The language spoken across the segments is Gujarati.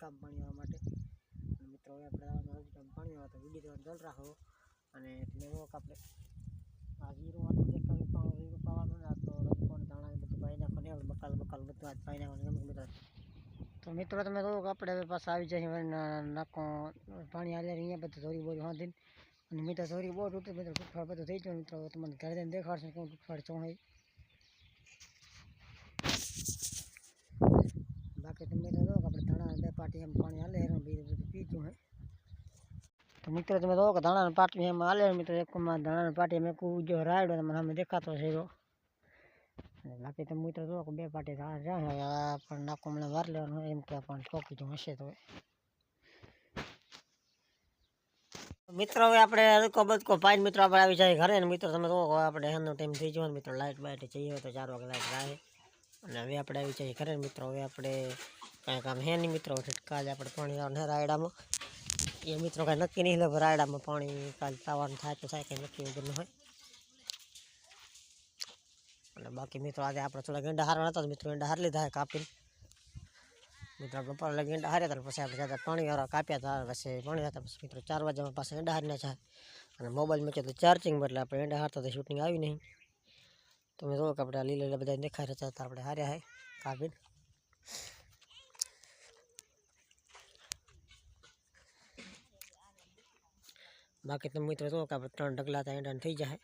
હરકામ પાણી માટે. મિત્રો આપણે આવવાનું હરકામ પાણી આવે તો વીડિયો ચાલ રાખો. અને જો આપણે આ હીરો આટલું જીરું પાવાનું આ તો દાણા બધું પાઈ નાખવાની ને બકાલ બકાલ બધું આજ પાઈ નાખવાનું મિત્રો. તો મિત્રો, તમે કહો કે આપણે હવે પાછા આવી જાય નાખો પાણી હાલે અહીંયા બધું ધોરી બોરી વાંધીને. અને મિત્રો ધોરી બહુ તૂટી મિત્રો તૂટફાડ બધું થઈ ગયું, મિત્રો. તમને ઘરે દેખાડશે કેવું તૂટફાડ છો. બાકી તમે તો કે આપણે ધાણા બે પાટી એમ પાણી હાલે, એનું બીજું બધું હે તો મિત્રો તમે જો કે ધાણા પાટી એમ હાલે, મિત્રો એકમાં ધાણા પાટી મેં કૂજો રાયડો તમને સામે દેખાતો છે જો બાકી તમે મિત્રો જો કે બે પાટી ધાણા જાય હવે પણ નાખો હમણાં વાર લેવાનું એમ કે પણ ચોકી તો હશે તો મિત્રો હવે આપણે હલકો બદકો પાંચ મિત્રો આપણે આવી જાય ઘરે ને, મિત્રો તમે તો આપણે એનો ટાઈમ થઈ જવાનો મિત્રો લાઇટ બાઇટ જઈએ તો ચાર વાગે લાઇટ રાહે. અને હવે આપણે આવી જઈએ ઘરે મિત્રો. હવે આપણે કાંઈ કામ હે નહીં મિત્રો. કાલે આપણે પાણી આવવાનું રાયડામાં. એ મિત્રો કાંઈ નક્કી નહીં લે, રાયડામાં પાણી કાલે તાવાનું થાય તો થાય, કંઈ નક્કી વગરનું હોય. અને બાકી મિત્રો આજે આપણે થોડા ગેંડા હારવાના હતા મિત્રો ગેંડા હાર લીધા કાપીને. મિત્રો આપણે પહેલાં ગેંડા હાર્યા હતા પછી આપણે જતા પાણી વાળા કાપ્યા હતા પછી પાણી હતા પછી મિત્રો ચાર વાગ્યામાં પાસે ગેંડા હારીને છે અને મોબાઈલ મૂક્યો તો ચાર્જિંગ એટલે આપણે ગેંડા હારતા તો શૂટિંગ આવી નહીં. તમે જુઓ કે આપણે લીલા લીલા બધા દેખાઈ રહ્યા હતા આપણે હાર્યા હે કાપીને બાકી તમે મિત્રો જુઓ કે આપણે ત્રણ ઢગલા હતા એંડા થઈ જાય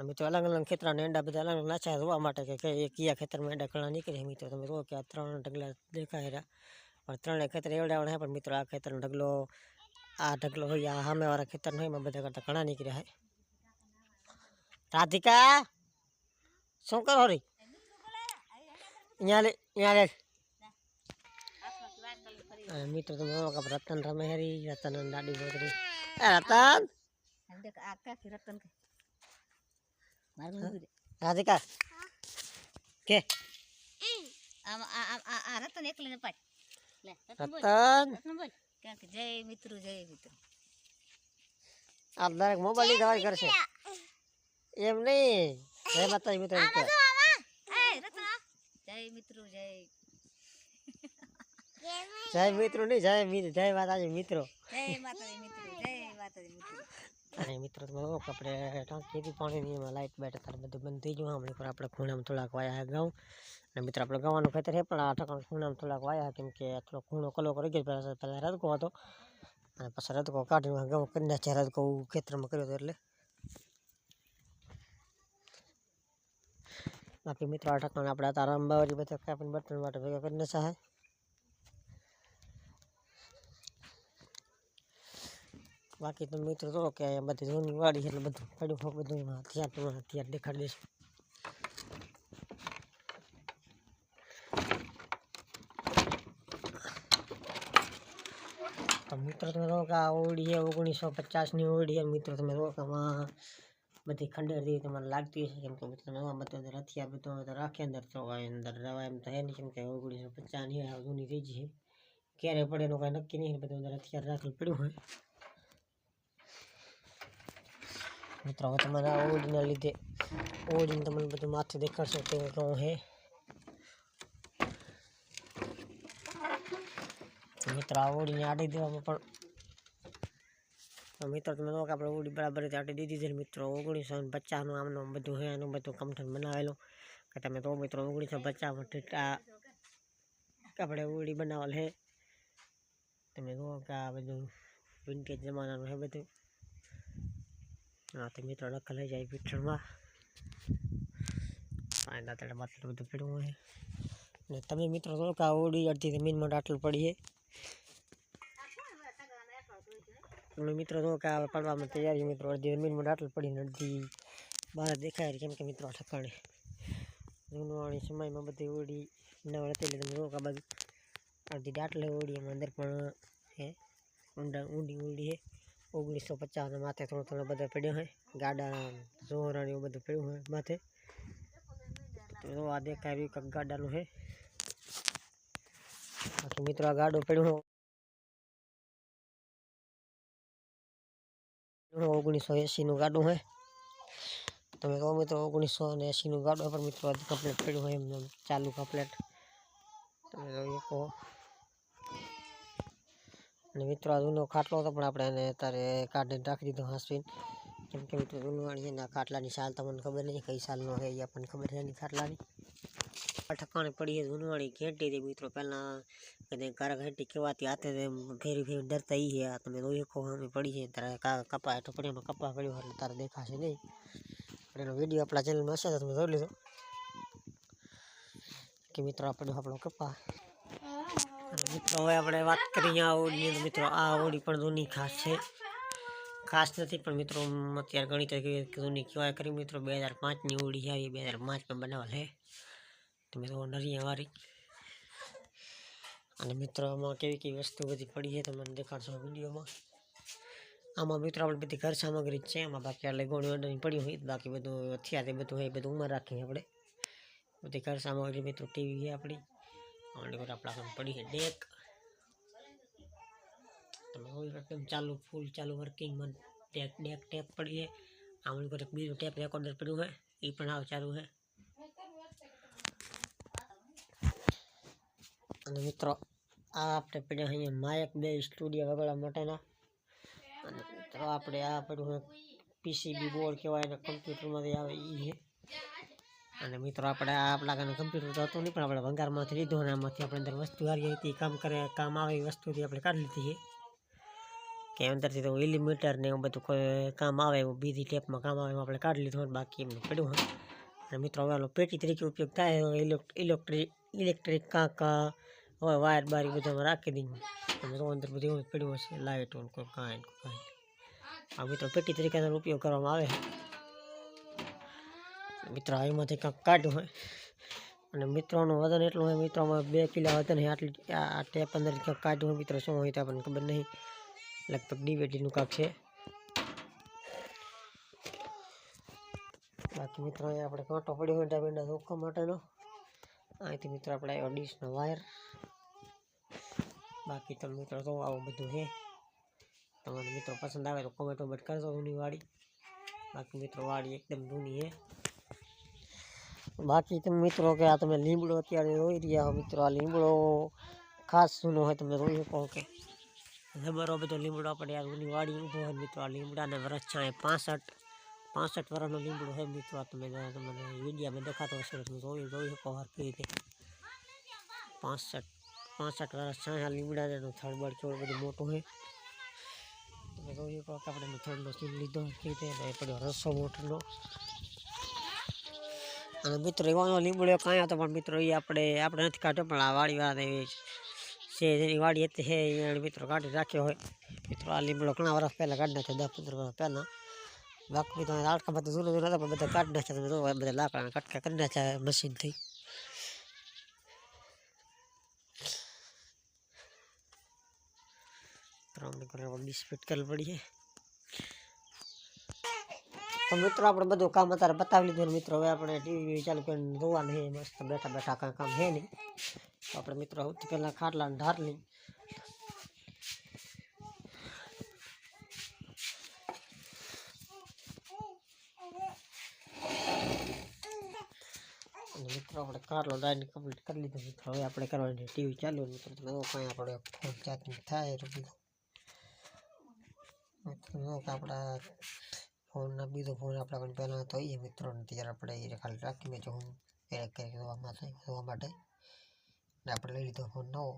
અને મિત્રો અલગ અલગ ખેતરના એંડા બધા અલગ અલગ નાખ્યા જોવા માટે કે કઈ કયા ખેતરમાં એંડા ઘણા નીકળે મિત્રો તમે જુઓ કે આ ત્રણ ઢગલા દેખાય રહ્યા પણ ત્રણેય ખેતર એવડાવડા હે પણ મિત્રો આ ખેતરનો ઢગલો આ ઢગલો હોય આ સામેવાળા ખેતરનો હોય એમાં બધા કરતાં ઘણા નીકળ્યા હે રાધિકા શું કરો રી? મિત્રો તમે રતન રમે હરી રતન દાડી બોતરી રતન! રાધિકા કે? રતન! એકલી રતન જય મિત્રો જય મિત્રો. આ દરેક મોબાઈલ દવાઈ કરશે. એમ નહીં જય માતાજી મિત્રો એમ કહે. એ રતન આ. જય મિત્રો જય જય મિત્રો નહીં જય મિત્ર જય માતાજી મિત્રો જય માતાજી મિત્રો જય માતાજી મિત્રો અને મિત્રો તમે જો કે આપણે ટાંકીથી પાણીની એમાં લાઇટ બાઇટ અત્યારે બધું બંધ થઈ ગયું હમણાં પર આપણે ખૂણામાં થોડાક વાયા ઘઉં અને મિત્રો આપણે ગવાનું ખેતર છે પણ આ ઠકાણ ખૂણામાં થોડાક વાયા કેમ કે થોડો ખૂણો કલો કરી ગયો પહેલાં પહેલાં રદકો હતો અને પછી રદકો કાઢીને ઘઉં કરી નાખ્યા રદકો ખેતરમાં કર્યો હતો એટલે બાકી મિત્રો આ ઠકાણ આપણે આ તારા અંબાવારી બધા કાપીને બર્તન માટે ભેગા કરી નાખ્યા છે બાકી તો મિત્રો તો કે અહીંયા બધી જૂની વાડી છે એટલે બધું પડ્યું હોય બધું એમાં ત્યાં તો ત્યાં દેખાડી દઈશું તો મિત્રો તમે કહો કે આ ઓળી છે ઓગણીસો પચાસની ઓળી છે મિત્રો તમે કહો કે આમાં બધી ખંડેર જેવી તમને લાગતી હશે, કેમ કે મિત્રો બધું અંદર હથિયાર બધું તો રાખે અંદર તો અંદર રવા એમ થાય નહીં, કેમ કે ઓગણીસો પચાસની આ જૂની થઈ જશે ક્યારે પડે એનું કાંઈ નક્કી નહીં, બધું અંદર હથિયાર રાખેલું પડ્યું હોય. મિત્રો, હવે તમારા ઓજના લીધે ઓજને તમને બધું માથે દેખાડશે કે કહું હે. મિત્રો, આ ઓડીને આડી દેવામાં પણ તો મિત્રો, તમે કે આપણે ઉડી બરાબર ચાટી દીધી છે મિત્રો. ઓગણીસો ને પચાસનું આમનું બધું હે એનું બધું કમઠન બનાવેલું. કે તમે તો મિત્રો, ઓગણીસો પચાસમાં ઠીકા આપણે ઉડી બનાવેલ હે તમે જુઓ કે આ બધું વિન્ટેજ જમાનાનું હે બધું. હા, તો મિત્રો લખેલ લઈ જાય પિક્ચરમાં. પાંચ દાંતડે માટલું બધું પીડવું હોય. ને તમે મિત્રો જો કે આ ઉડી અડધી જમીનમાં આટલું પડીએ તમે મિત્રો જો કે આ પડવામાં તૈયારી મિત્રો. અડધી જમીનમાં ડાટલ પડીને અડધી બહાર દેખાય કેમ કે મિત્રો ઠકાણે જૂનવાણી સમયમાં બધી ઓડી નવળ હતી એટલે તમે જો કે બાજુ અડધી દાટલે ઓડી એમાં અંદર પણ, હે, ઊંડા ઊંડી ઓડી હે. ઓગણીસો પચાસ માથે થોડો થોડો બધો પડ્યો હોય ગાડા જોહરા ને એવું બધું પડ્યું હોય માથે. તો આ દેખાય રહ્યું કંઈક ગાડાનું છે બાકી મિત્રો આ ગાડો પડ્યો ઓગણીસો એંસીનું ગાડું હોય તમે કહો મિત્રો, ઓગણીસો ને એંસીનું ગાડું પણ મિત્રો કમ્પ્લેટ પડ્યું હોય એમને ચાલુ કમ્પ્લેટ તમે કહો. અને મિત્રો, આ જૂનો ખાટલો હતો, પણ આપણે એને અત્યારે કાઢીને રાખી દીધો હાંસવીને. કેમ કે મિત્રો જૂનું વાળી છે ને આ ખાટલાની સાલ, તમને ખબર નહીં, કઈ સાલનો છે એ આપણને ખબર છે એની ખાટલાની. ઠકાણે પડી છે જૂનું ઘેંટી હતી મિત્રો. પહેલાં કદી કારા ઘેંટી કહેવાતી હાથે ફેરી ફેરી ડરતા એ છે. તમે શકો અમે પડી છે. તારે કપા ટપડીમાં કપા પડ્યો એટલે તારે દેખાશે નહીં. એનો વીડિયો આપણા ચેનલમાં હશે તો તમે જોઈ લીધો કે મિત્રો આપણો આપણો કપા. મિત્રો, હવે આપણે વાત કરીએ આ ઓળીની મિત્રો, આ ઓળી પણ જૂની ખાસ છે. ખાસ નથી, પણ મિત્રો અત્યારે ગણિત જૂની કહેવાય કરી મિત્રો, બે હજાર પાંચની ઓળી આવી બે હજાર પાંચમાં બનાવેલ છે. તમે તો નરિયાવાળી અને મિત્રો આમાં કેવી કેવી વસ્તુ બધી પડી છે તમને દેખાડશો વિડીયોમાં આમાં મિત્રો આપણે બધી ઘર સામગ્રી જ છે એમાં બાકી આ લગોણી અંડરની પડી હોય બાકી બધું હથિયાર એ બધું હોય એ બધું ઉમર રાખીએ આપણે બધી ઘર સામગ્રી મિત્રો ટીવી છે આપણી અને કોઈ આપણા કામ પડી છે ડેક તમે હોય એકદમ ચાલુ ફૂલ ચાલુ વર્કિંગમાં ડેક ડેક ટેપ પડી છે આમણી કોઈ બીજું ટેપ રેકોર્ડર પડ્યું હોય એ પણ આવ ચાલુ છે અને મિત્રો આ આપણે પડ્યા અહીંયા માયક બે સ્ટુડિયો વગાડવા માટેના અને મિત્રો આપણે આ પડ્યું હોય પીસીબી બોર્ડ કહેવાય ને કમ્પ્યુટરમાંથી આવે એ છે અને મિત્રો આપણે આ આપણા કાને કમ્પ્યુટર તો હતું નહીં પણ આપણે ભંગારમાંથી લીધું અને આમાંથી આપણે અંદર વસ્તુ હારી હતી કામ કરે કામ આવે એ વસ્તુથી આપણે કાઢી લીધી છે કે અંદરથી તો એલિમીટર ને એવું બધું કોઈ કામ આવે એવું બીજી ટેપમાં કામ આવે એમાં આપણે કાઢી લીધું અને બાકી એમને પડ્યું હોય અને મિત્રો હવે ઓલો પેટી તરીકે ઉપયોગ થાય ઇલેક્ટ્રિક ઇલેક્ટ્રિક કાંક હવે વાયર બારી બધામાં રાખી દઈએ. તો અંદર બધું એવું પડ્યું હશે લાઇટ કોઈ કાંઈ ને કાંઈ આ મિત્રો પેટી તરીકે ઉપયોગ કરવામાં આવે મિત્રો એમાંથી કાંઈક કાઢ્યું હોય. અને મિત્રોનું વજન એટલું હોય મિત્રોમાં બે કિલો વજન હોય આટલી આ ટેપ અંદર ક્યાંક કાઢ્યું હોય, મિત્રો શું હોય તો આપણને ખબર નહીં. લગભગ ડીવીડીનું કાંક છે. બાકી મિત્રો અહીંયા આપણે કાંટો પડ્યો હોય ડાબેડા રોકવા માટેનો. અહીંથી મિત્રો આપણે આવ્યો ડીશનો વાયર. બાકી તો મિત્રો તો આવું બધું છે તમારે મિત્રો પસંદ આવે તો કોમેન્ટ વોમેન્ટ કરજો જૂની વાળી બાકી મિત્રો વાળી એકદમ જૂની છે બાકી તમે મિત્રો કે આ તમે લીમડો અત્યારે જોઈ રહ્યા હો મિત્રો આ લીમડો ખાસ જૂનો હોય તમે જોઈ શકો કે જબરો બધો લીમડો આપણે આ જૂની વાડી ઊભો હોય મિત્રો આ લીમડાને વરસ છે પાસઠ પાસઠ વર્ષનો લીમડો છે મિત્રો આ તમે જો તમને વિડીયામાં દેખાતો હશે તો તમે જોઈ જોઈ શકો હરખી રીતે પાસઠ પાસઠ વર્ષ છે આ લીમડાને થળબળ ચોળ બધું મોટું છે તમે જોઈ શકો કે આપણે થળનો સીન લીધો હરખી રીતે અને એ પડ્યો રસો મોટરનો અને મિત્રો એવાનો લીમડો કાંઈ હતો પણ મિત્રો એ આપણે આપણે નથી કાઢ્યો પણ આ વાડીવાળા એવી છે જેની વાડી હતી છે એને મિત્રો કાઢી રાખ્યો હોય મિત્રો આ લીમડો ઘણા વર્ષ પહેલાં કાઢી નાખ્યો દસ પંદર વર્ષ પહેલાં બાકી મિત્રો લાડકા બધા જૂના જૂના હતા પણ બધા કાઢી નાખ્યા તમે જોવો બધા લાકડાના કટકા કરી નાખ્યા મશીનથી ત્રણ કરે ડિસ્પ્યુટ કરવી પડી તો મિત્રો, આપણે બધું કામ અત્યારે બતાવી લીધું મિત્રો, હવે આપણે ટીવી ચાલુ કરીને જોવાનું છે, મસ્ત બેઠા બેઠા કાંઈ કામ છે નહીં. તો આપણે મિત્રો, સૌથી પહેલાં ખાટલાને ઢાર લઈ મિત્રો, આપણે ખાટલો ડાયરી કમ્પ્લીટ કરી લીધો. મિત્રો, હવે આપણે કરવાની ટીવી ચાલુ મિત્રો તમે કાંઈ આપણે ફોન ચાર્જિંગ થાય એટલું મિત્રો જો કે આપણા ફોનના બીજો ફોન આપણા પણ પહેલાં તો એ મિત્રોને ત્યારે આપણે એ ખાલી રાખીને જો હું ક્યારેક ક્યારેક જોવા માટે જોવા માટે ને આપણે લઈ લીધો ફોન નવો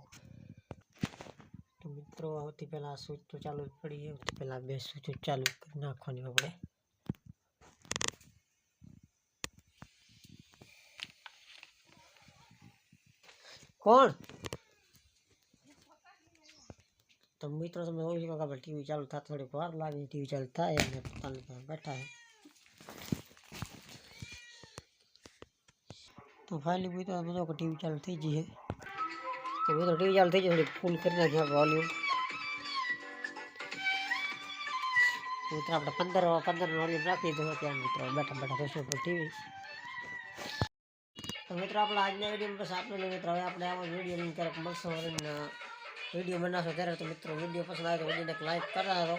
તો મિત્રો સૌથી પહેલાં સ્વિચ તો ચાલુ જ પડી સૌથી પહેલાં બે સ્વિચ ચાલુ કરી નાખવાની આપણે કોણ તો મિત્રો તમે જોઈ શકો કે આપણે ટીવી ચાલુ થતા થોડીક વાર લાગે ટીવી ચાલુ થાય અને પોતાની પાસે બેઠા છે તો ફાઇનલી મિત્રો તમે જો કે ટીવી ચાલુ થઈ ગઈ છે તો મિત્રો ટીવી ચાલુ થઈ જાય થોડીક ફૂલ કરી નાખીએ આપણે વોલ્યુમ મિત્રો આપણે પંદર પંદર વોલ્યુમ રાખી દીધું અત્યારે મિત્રો બેઠા બેઠા જોશું પર ટીવી તો મિત્રો આપણે આજના વિડીયો બસ આપણે મિત્રો હવે આપણે આવો વિડીયો લિંક ક્યારેક મળશો અને વીડિયો બનાવશો ત્યારે તો મિત્રો વીડિયો પસંદ આવે તો વિડીયોને એક લાઈક કરાવો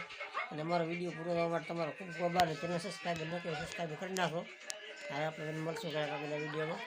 અને અમારો વીડિયો પૂરો થવા માટે તમારો ખૂબ ખૂબ આભાર. ચેનલ સબસ્ક્રાઈબ નથી સબસ્ક્રાઈબ કરી નાખો. હવે આપણે મળશું ક્યારેક આગળના વિડીયોમાં.